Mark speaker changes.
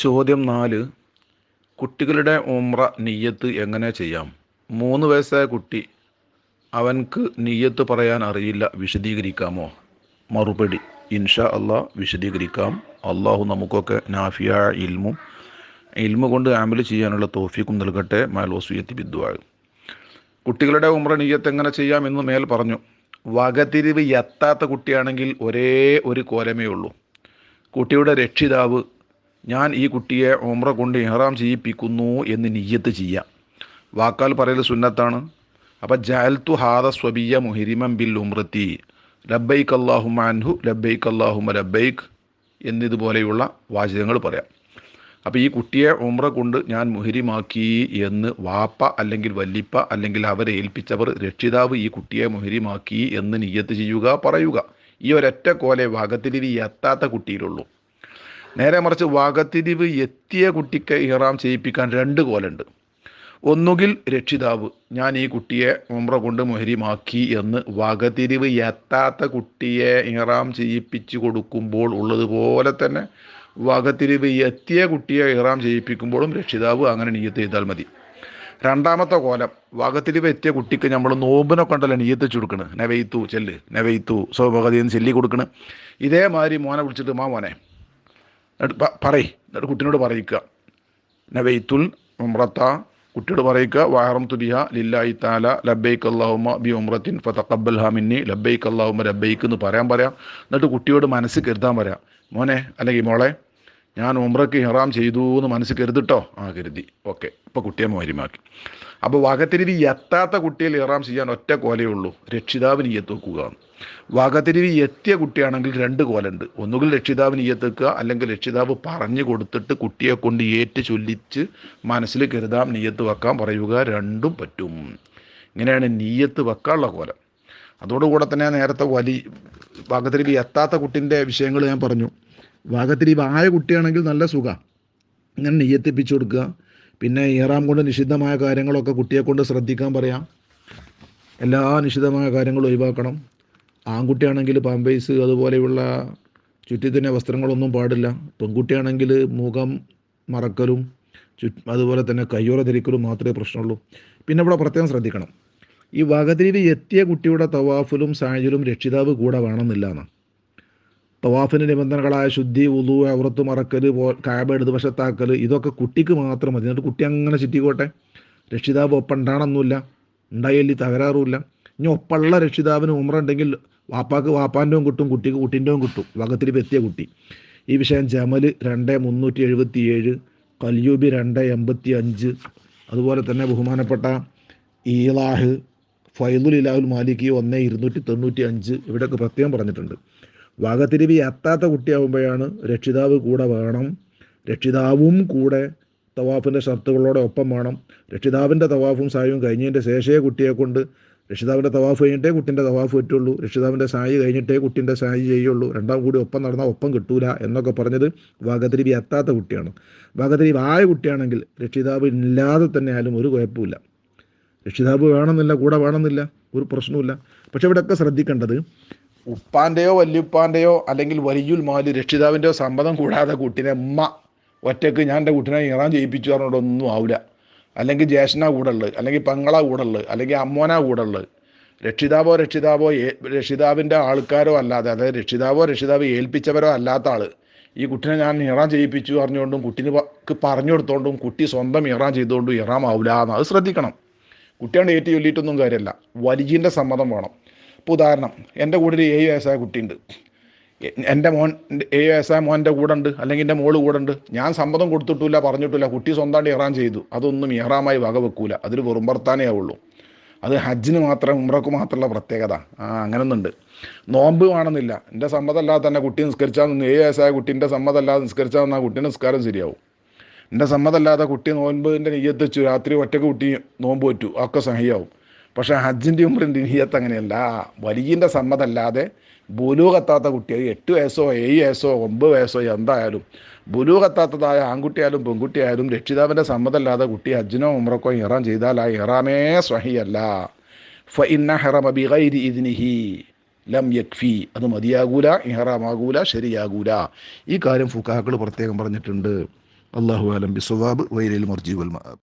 Speaker 1: ചോദ്യം നാല് കുട്ടികളുടെ ഉമ്ര നിയ്യത്ത് എങ്ങനെ ചെയ്യാം? മൂന്ന് വയസ്സായ കുട്ടി അവൻക്ക് നിയ്യത്ത് പറയാൻ അറിയില്ല വിശദീകരിക്കാമോ? മറുപടി ഇൻഷാ അള്ളാഹ് വിശദീകരിക്കാം. അള്ളാഹു നമുക്കൊക്കെ നാഫിയ ഇൽമും ഇൽമു കൊണ്ട് ആമിൽ ചെയ്യാനുള്ള തോഫിക്കും നൽകട്ടെ. മാൽ വസൂയത്തി ബിദ്വാൾ കുട്ടികളുടെ ഉമ്ര നിയ്യത്ത് എങ്ങനെ ചെയ്യാം എന്ന് മേൽ പറഞ്ഞു. വകതിരിവ് എത്താത്ത കുട്ടിയാണെങ്കിൽ ഒരേ ഒരു കോലമേ ഉള്ളൂ. കുട്ടിയുടെ രക്ഷിതാവ് ഞാൻ ഈ കുട്ടിയെ ഉമ്ര കൊണ്ട് ഇഹ്റാം ചെയ്യിപ്പിക്കുന്നു എന്ന് നിയ്യത്ത് ചെയ്യാം. വാക്കാൽ പറയൽ സുന്നത്താണ്. അപ്പം ജാൽത്തു ഹാദ സ്വബിയ മുഹിരിമം ബിൽ ഉമ്രത്തി ലബൈക്ക് അള്ളാഹു മാൻഹു ലബൈക്ക് അള്ളാഹുമ ലബൈക്ക് എന്നിതുപോലെയുള്ള വാചകങ്ങൾ പറയാം. അപ്പോൾ ഈ കുട്ടിയെ ഉമ്ര കൊണ്ട് ഞാൻ മുഹിരിമാക്കി എന്ന് വാപ്പ അല്ലെങ്കിൽ വല്ലിപ്പ അല്ലെങ്കിൽ അവരെ ഏൽപ്പിച്ചവർ രക്ഷിതാവ് ഈ കുട്ടിയെ മുഹിരിമാക്കി എന്ന് നിയ്യത്ത് ചെയ്യുക പറയുക. ഈ ഒരൊറ്റ കോലെ വാഗത്തിരിവ് എത്താത്ത കുട്ടിയിലുള്ളൂ. നേരെ മറിച്ച് വകതിരിവ് എത്തിയ കുട്ടിക്ക് ഇഹ്റാം ചെയ്യിപ്പിക്കാൻ രണ്ട് കോലുണ്ട്. ഒന്നുകിൽ രക്ഷിതാവ് ഞാൻ ഈ കുട്ടിയെ ഉമ്ര കൊണ്ട് മുഹരിമാക്കി എന്ന് വകതിരിവ് എത്താത്ത കുട്ടിയെ ഇഹ്റാം ചെയ്യിപ്പിച്ചു കൊടുക്കുമ്പോൾ ഉള്ളതുപോലെ തന്നെ വകതിരിവ് എത്തിയ കുട്ടിയെ ഇഹ്റാം ചെയ്യിപ്പിക്കുമ്പോഴും രക്ഷിതാവ് അങ്ങനെ നീയത്ത് ചെയ്താൽ മതി. രണ്ടാമത്തെ കോലം വകതിരിവ് എത്തിയ കുട്ടിക്ക് നമ്മൾ നോമ്പിനെ കൊണ്ടല്ല നീയത്ത് കൊടുക്കണേ നെവെയ്ത്തു ചെല്ല്. നെവെയ്ത്തു എന്ന് ചൊല്ലി കൊടുക്കണ്. ഇതേമാതിരി മോനെ വിളിച്ചിട്ട് മാ മോനെ പറയ്. എന്നിട്ട് കുട്ടിനോട് പറയിക്കുക നവൈത്തുൽ ഉമ്രത്ത കുട്ടിയോട് പറയുക വാഹറം തുബിഹ ലില്ലായി താല ലബൈക്ക് അള്ളാഹുമ ബി ഉമ്രത്തിൻ ഫതക്കബൽ ഹാമിന്നി ലബൈക്ക് അള്ളാഹുമ ലബൈക്ക് എന്ന് പറയാൻ പറയാം. എന്നിട്ട് കുട്ടിയോട് മനസ്സ് കരുതാൻ പറയാം. മോനെ അല്ലെങ്കിൽ മോളെ ഞാൻ ഉമ്രക്ക് ഹെറാം ചെയ്തു എന്ന് മനസ്സിൽ കരുതിട്ടോ? ആ കരുതി. ഓക്കെ. ഇപ്പോൾ കുട്ടിയെ മരുമാക്കി. അപ്പോൾ വകത്തിരിവി എത്താത്ത കുട്ടിയിൽ ഹെറാം ചെയ്യാൻ ഒറ്റ കോലയേ ഉള്ളൂ. രക്ഷിതാവിന് നീയത്ത് വെക്കുക. വകതിരിവി എത്തിയ കുട്ടിയാണെങ്കിൽ രണ്ട് കോലുണ്ട്. ഒന്നുകിൽ രക്ഷിതാവിന് നീയത്ത് വെക്കുക അല്ലെങ്കിൽ രക്ഷിതാവ് പറഞ്ഞു കൊടുത്തിട്ട് കുട്ടിയെ കൊണ്ട് ഏറ്റു ചൊല്ലിച്ച് മനസ്സിൽ കരുതാം നീയത്ത് വെക്കാൻ പറയുക രണ്ടും പറ്റും. ഇങ്ങനെയാണ് നീയത്ത് വെക്കാനുള്ള കോലം. അതോടുകൂടെ തന്നെ നേരത്തെ വലി വകതിരിവി എത്താത്ത കുട്ടിന്റെ വിഷയങ്ങൾ ഞാൻ പറഞ്ഞു. വകതിരിവ് ആയ കുട്ടിയാണെങ്കിൽ നല്ല സുഖം. ഇങ്ങനെ നെയ്യത്തിപ്പിച്ചു കൊടുക്കുക. പിന്നെ ഏറാം കൊണ്ട് നിഷിദ്ധമായ കാര്യങ്ങളൊക്കെ കുട്ടിയെ കൊണ്ട് ശ്രദ്ധിക്കാൻ പറയാം. എല്ലാ നിഷിദ്ധമായ കാര്യങ്ങളും ഒഴിവാക്കണം. ആൺകുട്ടിയാണെങ്കിൽ പാമ്പേസ് അതുപോലെയുള്ള ചുറ്റിത്തിന്റെ വസ്ത്രങ്ങളൊന്നും പാടില്ല. പെൺകുട്ടിയാണെങ്കിൽ മുഖം മറക്കലും ചു അതുപോലെ തന്നെ കയ്യോറ ധരിക്കലും മാത്രമേ പ്രശ്നമുള്ളൂ. പിന്നെ ഇവിടെ പ്രത്യേകം ശ്രദ്ധിക്കണം. ഈ വകതിരിവ് എത്തിയ കുട്ടിയുടെ തവാഫിലും സാഹചര്യവും രക്ഷിതാവ് കൂടെ വേണമെന്നില്ല എന്നാണ് തവാഫിന്റെ നിബന്ധനകളായ ശുദ്ധി ഉളു അവറത്ത് മറക്കൽ പോ കാബ ഇടതുവശത്താക്കൽ ഇതൊക്കെ കുട്ടിക്ക് മാത്രം മതി. എന്നിട്ട് കുട്ടി അങ്ങനെ ചുറ്റിക്കോട്ടെ. രക്ഷിതാവ് ഒപ്പം ഉണ്ടാണെന്നില്ല ഉണ്ടായില്ല തകരാറുമില്ല. ഇനി ഒപ്പമുള്ള രക്ഷിതാവിന് ഉമ്ര ഉണ്ടെങ്കിൽ വാപ്പാക്ക് വാപ്പാന്റെയും കിട്ടും കുട്ടിക്ക് കുട്ടീന്റെയും കിട്ടും. വകത്തിൽ എത്തിയ കുട്ടി. ഈ വിഷയം ജമൽ രണ്ട് മുന്നൂറ്റി എഴുപത്തി ഏഴ് കല്യൂബി രണ്ട് എൺപത്തി അഞ്ച് അതുപോലെ തന്നെ ബഹുമാനപ്പെട്ട ഈലാഹ് ഫൈദുൽ ഇലാഹുൽ മാലിക്കി ഒന്ന് ഇരുന്നൂറ്റി തൊണ്ണൂറ്റി അഞ്ച് ഇവിടെയൊക്കെ പ്രത്യേകം പറഞ്ഞിട്ടുണ്ട്. വകതിരിവി എത്താത്ത കുട്ടിയാവുമ്പോഴാണ് രക്ഷിതാവ് കൂടെ വേണം. രക്ഷിതാവും കൂടെ തവാഫിന്റെ ഷർത്തുകളോടെ ഒപ്പം വേണം. രക്ഷിതാവിന്റെ തവാഫും സായും കഴിഞ്ഞതിന്റെ ശേഷേ കുട്ടിയെ കൊണ്ട് രക്ഷിതാവിന്റെ തവാഫ് കഴിഞ്ഞിട്ടേ കുട്ടിന്റെ തവാഫ് പറ്റുള്ളൂ. രക്ഷിതാവിന്റെ സായി കഴിഞ്ഞിട്ടേ കുട്ടിന്റെ സായി ചെയ്യുള്ളൂ. രണ്ടാം കൂടി ഒപ്പം നടന്നാൽ ഒപ്പം കിട്ടൂല എന്നൊക്കെ പറഞ്ഞത് വകതിരിവി എത്താത്ത കുട്ടിയാണ്. വകതിരിവ് ആയ കുട്ടിയാണെങ്കിൽ രക്ഷിതാവ് ഇല്ലാതെ തന്നെ ആയാലും ഒരു കുഴപ്പമില്ല രക്ഷിതാവ് വേണമെന്നില്ല കൂടെ വേണമെന്നില്ല ഒരു പ്രശ്നവുമില്ല. പക്ഷെ ഇവിടെയൊക്കെ ശ്രദ്ധിക്കേണ്ടത് ഉപ്പാന്റെയോ വല്യുപ്പാന്റെയോ അല്ലെങ്കിൽ വലിയുൽ മാൽ രക്ഷിതാവിന്റെയോ സമ്മതം കൂടാതെ കുട്ടിനെ ഉമ്മ ഒറ്റയ്ക്ക് ഞാൻ എന്റെ കുട്ടിനെ ഇറാൻ ചെയ്യിപ്പിച്ചു പറഞ്ഞോണ്ടൊന്നും ആവില്ല അല്ലെങ്കിൽ ജ്യേഷ്ഠനാ കൂടെ ഉള്ളത് അല്ലെങ്കിൽ പെങ്ങളാ കൂടെ ഉള്ളത് അല്ലെങ്കിൽ അമ്മോനാ കൂടെ ഉള്ളത്. രക്ഷിതാവോ രക്ഷിതാവോ രക്ഷിതാവിന്റെ ആൾക്കാരോ അല്ലാതെ അതായത് രക്ഷിതാവോ രക്ഷിതാവ് ഏൽപ്പിച്ചവരോ അല്ലാത്ത ആൾ ഈ കുട്ടിനെ ഞാൻ ഇറാൻ ചെയ്യിപ്പിച്ചു പറഞ്ഞുകൊണ്ടും കുട്ടിന് പറഞ്ഞു കൊടുത്തോണ്ടും കുട്ടി സ്വന്തം ഇറാൻ ചെയ്തുകൊണ്ടും ഇറാം ആവില്ല എന്ന് അത് ശ്രദ്ധിക്കണം. കുട്ടിയാണ് ഏറ്റു ചൊല്ലിയിട്ടൊന്നും കാര്യമല്ല. വലിയന്റെ സമ്മതം വേണം. ഇപ്പോൾ ഉദാഹരണം എന്റെ കൂടെ ഒരു ഏഴ് വയസ്സായ കുട്ടിയുണ്ട്. എന്റെ മോൻ ഏഴ് വയസ്സായ മോന്റെ കൂടെ ഉണ്ട് അല്ലെങ്കിൽ എന്റെ മോൾ കൂടെ ഉണ്ട് ഞാൻ സമ്മതം കൊടുത്തിട്ടില്ല പറഞ്ഞിട്ടില്ല. കുട്ടി സ്വന്തമായിട്ട് ഇറാൻ ചെയ്തു. അതൊന്നും ഇഹ്റാമായി വക വെക്കൂല അതൊരു വെറുമ്പർത്താനേ ആവുള്ളൂ അത് ഹജ്ജിന് മാത്രം ഉമ്രക്ക് മാത്രമുള്ള പ്രത്യേകത. ആ അങ്ങനൊന്നുണ്ട്. നോമ്പ് വേണമെന്നില്ല. എന്റെ സമ്മതമല്ലാതെ തന്നെ കുട്ടി നിസ്കരിച്ചാൽ ഏഴ് വയസ്സായ കുട്ടീന്റെ സമ്മതമല്ലാതെ നിസ്കരിച്ചാൽ നിന്നാൽ കുട്ടീന്റെ നിസ്കാരം ശരിയാവും. എന്റെ സമ്മതമല്ലാതെ കുട്ടി നോൻപിന്റെ നെയ്യത്ത് വെച്ചു രാത്രി ഒറ്റയ്ക്ക് കുട്ടി നോമ്പ് പറ്റു ഒക്കെ സഹിയാവും. പക്ഷേ ഹജ്ജിന്റെ ഉമ്രിന്റെ ഇനിയത്ത് അങ്ങനെയല്ല. വലിയന്റെ സമ്മതല്ലാതെ ബുലൂകത്താത്ത കുട്ടി അത് എട്ട് വയസ്സോ ഏഴ് വയസ്സോ ഒമ്പത് വയസ്സോ എന്തായാലും ബുലൂകത്താത്തതായ ആൺകുട്ടിയായാലും പെൺകുട്ടിയായാലും രക്ഷിതാവിന്റെ സമ്മതമല്ലാതെ കുട്ടി ഹജ്ജിനോ ഉമ്രക്കോ ഇറാൻ ചെയ്താൽ ആ ഇറാമേ സ്വഹിയല്ല. ഫ ഇന്ന ഹെറമ ബിഗൈരി ഇതിനിഹി ലം യക്ഫി അത് മതിയാകൂല ഇഹറാമാകൂല ശരിയാകൂല. ഈ കാര്യം ഫുക്കാക്കൾ പ്രത്യേകം പറഞ്ഞിട്ടുണ്ട്. അള്ളാഹു അലം ബിസ്വാബ് വൈലിൽ മർജി വൽ മആബ്